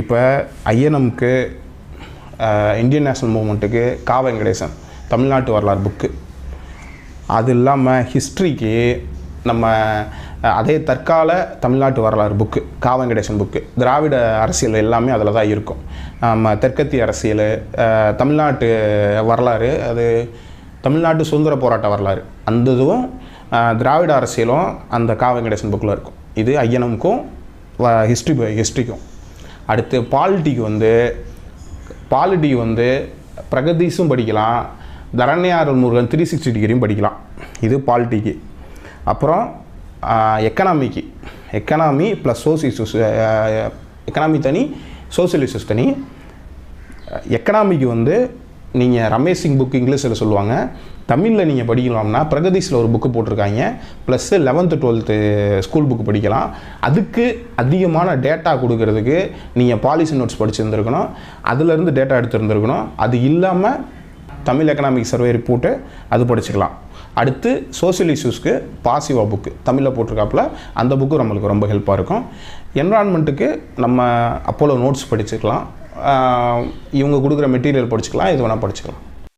இப்போ ஐஎன்எம்க்கு Indian national மூமெண்ட்டுக்கு கா வெங்கடேசன் தமிழ்நாட்டு வரலாறு புக்கு. அது இல்லாமல் ஹிஸ்ட்ரிக்கு நம்ம அதே தற்கால தமிழ்நாட்டு வரலாறு புக்கு கா வெங்கடேசன் புக்கு திராவிட அரசியல் எல்லாமே அதில் தான் இருக்கும். நம்ம தெற்கத்திய அரசியல் தமிழ்நாட்டு வரலாறு அது தமிழ்நாட்டு சுதந்திர போராட்ட வரலாறு அந்த இதுவும் திராவிட அரசியலும் அந்த கா வெங்கடேசன் புக்கில் இருக்கும். இது ஐயனமுக்கும் ஹிஸ்ட்ரி ஹிஸ்ட்ரிக்கும். அடுத்து பாலிட்டிக்கு வந்து பாலிட்டி வந்து பிரகதீஷும் படிக்கலாம். தரண்யார் முருகன் த்ரீ சிக்ஸ்டி டிகிரியும் படிக்கலாம். இது பாலிட்டிக்கு அப்புறம் எக்கனாமிக்கு எக்கனாமி ப்ளஸ் சோசியலிஸ்ட் எக்கனாமி தனி சோசியலிஸ்ட் தனி. எக்கனாமிக்கு வந்து நீங்கள் ரமேஷ் சிங் புக் இங்கிலீஷில் சொல்லுவாங்க. தமிழில் நீங்கள் படிக்கலாம்னா பிரகதீஷில் ஒரு புக்கு போட்டிருக்காங்க. Plus eleventh twelfth school book படிக்கலாம். அதுக்கு அதிகமான டேட்டா கொடுக்கறதுக்கு நீங்கள் பாலிசி நோட்ஸ் படிச்சிருந்துருக்கணும். அதுலேருந்து டேட்டா எடுத்துருந்துருக்கணும். அது இல்லாமல் தமிழ் எக்கனாமிக் சர்வே ரிப்போர்ட்டு அது படிச்சுக்கலாம். அடுத்து சோசியல் இஷ்யூஸ்க்கு பாசிவா புக்கு தமிழில் போட்டிருக்காப்புல அந்த புக்கு நம்மளுக்கு ரொம்ப ஹெல்ப்பாக இருக்கும். என்வரான்மெண்ட்டுக்கு நம்ம அப்போலோ நோட்ஸ் படிச்சுக்கலாம். இவங்க கொடுக்குற மெட்டீரியல் படிச்சுக்கலாம் எது வேணால் படிச்சுக்கலாம்.